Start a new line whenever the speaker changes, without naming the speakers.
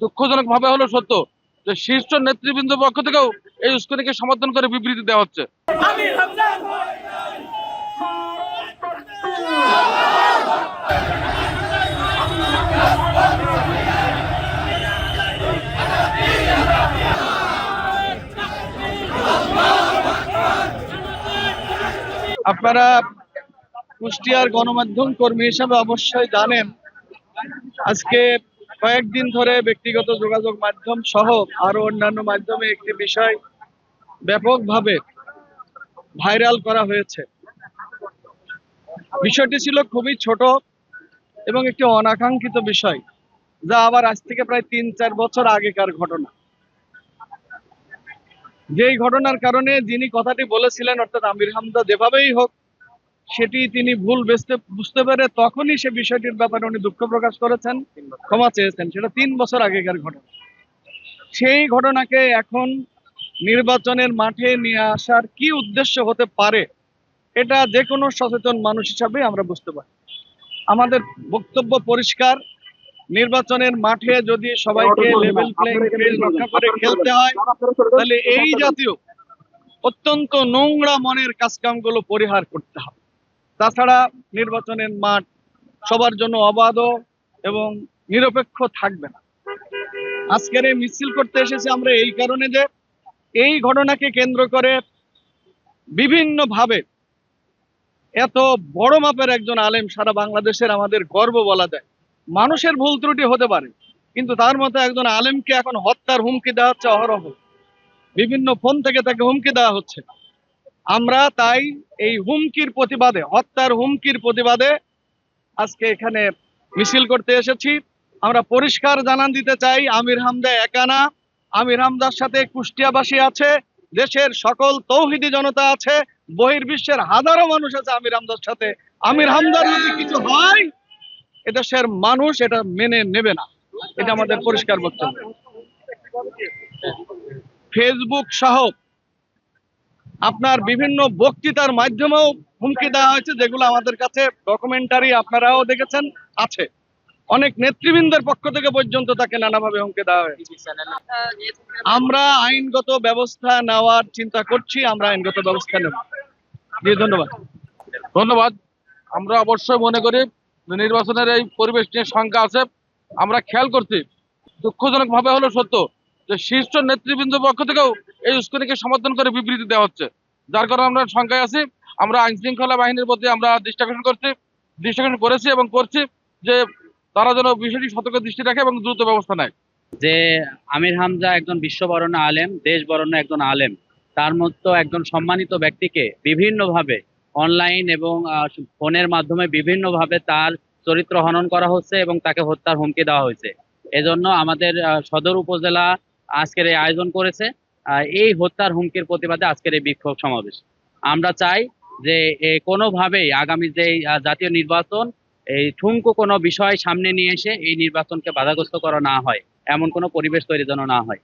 দুঃখজনক ভাবে হলো সত্য যে শীর্ষ নেতৃবৃন্দ পক্ষ থেকেও এই উস্কানিকে সমর্থন করে বিবৃতি দেওয়া হচ্ছে।
আপনারা কুষ্টিয়ার গণমাধ্যম কর্মী হিসাবে অবশ্যই জানেন আজকে কয়েকদিন ধরে ব্যক্তিগত যোগাযোগ মাধ্যম সহ আরও অন্যান্য মাধ্যমে একটি বিষয় ব্যাপকভাবে ভাইরাল করা হয়েছে। বিষয়টি ছিল খুবই ছোট এবং একটি অনাকাঙ্ক্ষিত বিষয়, যা আবার আজ থেকে প্রায় তিন চার বছর আগেকার ঘটনা। যেই ঘটনার কারণে যিনি কথাটি বলেছিলেন, অর্থাৎ আমির হামদা যেভাবেই হোক সেটি তিনি ভুল বুঝতে বুঝতে পেরে তখনই সে বিষয়টির ব্যাপারে উনি দুঃখ প্রকাশ করেছেন ক্ষমা চেয়েছেন। সেটা তিন বছর আগেকার ঘটনা। সেই ঘটনাকে এখন নির্বাচনের মাঠে নিয়ে আসার কি উদ্দেশ্য হতে পারে এটা যে কোনো সচেতন মানুষ হিসাবে আমরা বুঝতে পারি। আমাদের বক্তব্য পরিষ্কার নির্বাচনের মাঠে যদি সবাইকে লেভেল প্লেইং ফিল্ড রক্ষা করে খেলতে হয় তাহলে এই জাতীয় অত্যন্ত নোংরা মনের কাজকামগুলো পরিহার করতে হবে। তাছাড়া নির্বাচনের মাঠ সবার জন্য অবাধ এবং নিরপেক্ষ থাকবে না। আজকের এই মিছিল করতে এসেছি আমরা এই কারণে যে এই ঘটনাকে কেন্দ্র করে বিভিন্ন ভাবে এত বড় মাপের একজন আলেম সারা বাংলাদেশের আমাদের গর্ব বলা যায়। মানুষের ভুল ত্রুটি হতে পারে, কিন্তু তার মতো একজন আলেমকে এখন হত্যার হুমকি দেওয়া হচ্ছে অহরহ। বিভিন্ন ফোন থেকে তাকে হুমকি দেওয়া হচ্ছে। আমরা তাই এই হুমকির প্রতিবাদে, হত্যার হুমকির প্রতিবাদে আজকে এখানে মিছিল করতে এসেছি। আমরা পরিষ্কার জানান দিতে চাই, আমির হামদা একানা আমির হামদার সাথে কুষ্টিয়াবাসী আছে, দেশের সকল তৌহিদি জনতা আছে, বহির্বিশ্বের হাজারো মানুষ আছে আমির হামদার সাথে। আমির হামদার যদি কিছু হয় এদেশের মানুষ এটা মেনে নেবে না। এটা আমাদের পরিষ্কার বক্তব্য। ফেসবুক সহ আপনার বিভিন্ন বক্তৃতার মাধ্যমেও হুমকি দেওয়া হয়েছে, যেগুলো আমাদের কাছে ডকুমেন্টারি আপনারাও দেখেছেন, আছে। অনেক নেতৃবৃন্দের পক্ষ থেকে পর্যন্ত তাকে নানাভাবে হুমকি দেওয়া হয়েছে। আমরা আইনগত ব্যবস্থা নেওয়ার চিন্তা করছি, আমরা আইনগত ব্যবস্থা নেব। ধন্যবাদ।
ধন্যবাদ। আমরা অবশ্যই মনে করি, নির্বাচনের এই পরিবেশ নিয়ে শঙ্কা আছে। আমরা খেয়াল করছি দুঃখজনক ভাবে হলো সত্য যে শীর্ষ নেতৃবৃন্দ পক্ষ থেকেও এই উস্কানিকে সমর্থন করে বিবৃতি দেওয়া হচ্ছে। যার কারণে আমরা শঙ্কায় আছি। আমরা আইন শৃঙ্খলা বাহিনীর প্রতি আমরা দৃষ্টি আকর্ষণ করছি, দৃষ্টি আকর্ষণ করেছি এবং করছি যে তারা যেন বিষয়টি সতর্ক দৃষ্টি রাখে এবং দ্রুত ব্যবস্থা নেয়।
যে আমির হামজা একজন বিশ্ববরণ্য আলেম দেশ বরণ্য একজন আলেম। তার মতো একজন সম্মানিত ব্যক্তিকে বিভিন্নভাবে অনলাইন এবং ফোনের মাধ্যমে বিভিন্নভাবে তার চরিত্র হনন করা হচ্ছে এবং তাকে হত্যার হুমকি দেওয়া হয়েছে। এজন্য আমাদের সদর উপজেলা আজকের এই আয়োজন করেছে। এই হত্যার হুমকির প্রতিবাদে আজকের এই বিক্ষোভ সমাবেশ। আমরা চাই যে কোনোভাবেই আগামী যে জাতীয় নির্বাচন, এই ঠুমকো কোনো বিষয় সামনে নিয়ে এসে এই নির্বাচনকে বাধাগ্রস্ত করা না হয়, এমন কোনো পরিবেশ তৈরি যেন না হয়।